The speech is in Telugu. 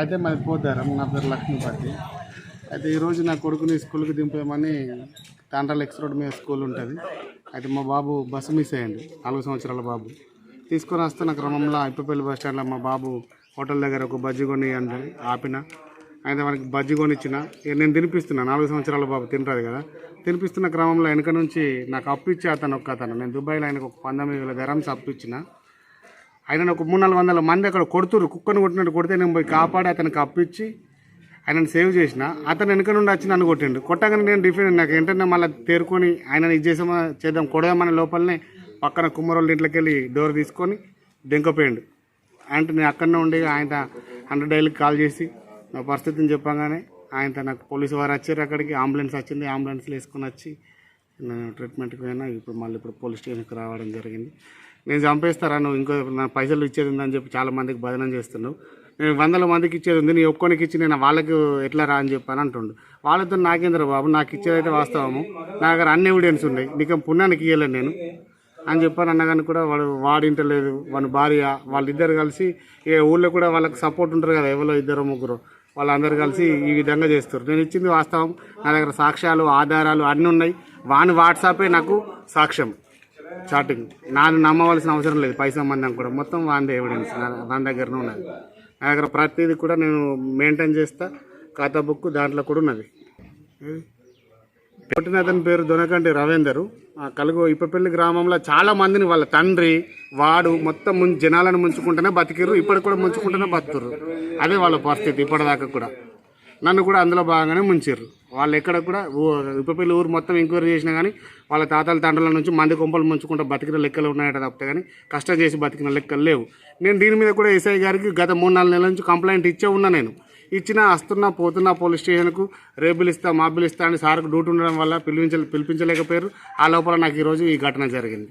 అయితే మాది పోతారం నా పేరు లక్ష్మీపతి అయితే ఈరోజు నా కొడుకుని స్కూల్కి దింపేమని తాండ్రాల ఎక్స్ రోడ్ మీద స్కూల్ ఉంటుంది. అయితే మా బాబు బస్సు మిస్ అయ్యండి నాలుగు సంవత్సరాల బాబు. తీసుకొని వస్తున్న క్రమంలో ఇప్పపల్లి బస్ స్టాండ్లో మా బాబు హోటల్ దగ్గర ఒక బజ్జి కొని అంటే ఆపిన. అయితే మనకి బజ్జి కొనిచ్చిన. నేను తినిపిస్తున్నా నాలుగు సంవత్సరాల బాబు తింటుంది కదా. తినిపిస్తున్న క్రమంలో వెనక నుంచి నాకు అప్పిచ్చే అతను ఒక్క అతను. నేను దుబాయ్లో ఆయనకు ఒక పంతొమ్మిది వేల ధరమ్స్ అప్పు ఇచ్చిన. ఆయన ఒక మూడు నాలుగు వందల మంది అక్కడ కొడుతురు. కుక్కను కొట్టినట్టు కొడితే నేను పోయి కాపాడి అతనికి కప్పించి ఆయనను సేవ్ చేసిన. అతను వెనుక నుండి వచ్చి నన్ను కొట్టిండు. కొట్టగానే నేను డిఫెండ్ నాకు ఏంటంటే మళ్ళీ తేరుకొని ఆయన ఇది చేసామా చేద్దాం కొడదామని లోపలనే పక్కన కుమ్మరోళ్ళ ఇంట్లోకి వెళ్ళి డోర్ తీసుకొని దెంకపోయిండు అంటే నేను అక్కడనే ఉండి ఆయన హండ్రెడ్ డైలీకి కాల్ చేసి నా పరిస్థితిని చెప్పగానే ఆయన నాకు పోలీసు వారు వచ్చారు అక్కడికి. అంబులెన్స్ వచ్చింది. అంబులెన్స్లో వేసుకొని వచ్చి నేను ట్రీట్మెంట్కి పోయినా. ఇప్పుడు మళ్ళీ ఇప్పుడు పోలీస్ స్టేషన్కి రావడం జరిగింది. నేను చంపేస్తారా నువ్వు? ఇంకో నా పైసలు ఇచ్చేది ఉందని చెప్పి చాలా మందికి బదనం చేస్తున్నావు. నేను వందల మందికి ఇచ్చేది ఉంది నీ ఒక్కొనికి ఇచ్చి నేను వాళ్ళకి ఎట్లా రా అని చెప్పాను అంటుండు. వాళ్ళతో నాకేంద్ర బాబు నాకు ఇచ్చేదైతే వాస్తవము. నా దగ్గర అన్ని ఎవిడెన్స్ ఉన్నాయి. నీకు పుణ్యానికి ఇవ్వలేను నేను అని చెప్పాను అన్నగాని కూడా వాడు వాడింటలేదు వాడి భార్య వాళ్ళిద్దరు కలిసి ఏ ఊళ్ళో కూడా వాళ్ళకి సపోర్ట్ ఉంటారు కదా ఎవరో ఇద్దరు ముగ్గురు. వాళ్ళందరూ కలిసి ఈ విధంగా చేస్తారు. నేను ఇచ్చింది వాస్తవం. నా దగ్గర సాక్ష్యాలు ఆధారాలు అన్నీ ఉన్నాయి. వాని వాట్సాపే నాకు సాక్ష్యం. చాటింగ్ నాది నమ్మవలసిన అవసరం లేదు పై సంబంధం కూడా. మొత్తం వాందే ఎవిడెన్స్ దాని దగ్గరనే ఉన్నది. నా దగ్గర ప్రతిదీ కూడా నేను మెయింటైన్ చేస్తా. ఖాతా బుక్ దాంట్లో కూడా ఉన్నది. పుట్టిన అతని పేరు దొనకంటి రవీందరు. కలుగు ఇప్పపల్లి గ్రామంలో చాలా మందిని వాళ్ళ తండ్రి వాడు మొత్తం ముం జనాలను ముంచుకుంటూనే బతికిరు ఇప్పటికి కూడా ముంచుకుంటూనే బతుకురు అదే వాళ్ళ పరిస్థితి ఇప్పటిదాకా కూడా. నన్ను కూడా అందులో భాగంగానే ముంచారు వాళ్ళు ఎక్కడ కూడా ఊ- ఊరు మొత్తం ఎంక్వైరీ చేసినా కానీ వాళ్ళ తాతల తండ్రుల నుంచి మంది కొంపలు ముంచుకుంటూ బతికిన లెక్కలు ఉన్నాయట తప్పితే కానీ కష్టం చేసి బతికిన లెక్కలు లేవు. నేను దీని మీద కూడా ఎస్ఐ గారికి గత మూడు నాలుగు నెలల నుంచి కంప్లైంట్ ఇచ్చే ఉన్నా నేను. ఇచ్చిన వస్తున్నా పోతున్నా పోలీస్ స్టేషన్కు రేపులు ఇస్తా మాబులు ఇస్తా అని సార్కు డ్యూటీ ఉండడం వల్ల పిలిపించ పిలిపించలేకపోయారు. ఆ లోపల నాకు ఈరోజు ఈ ఘటన జరిగింది.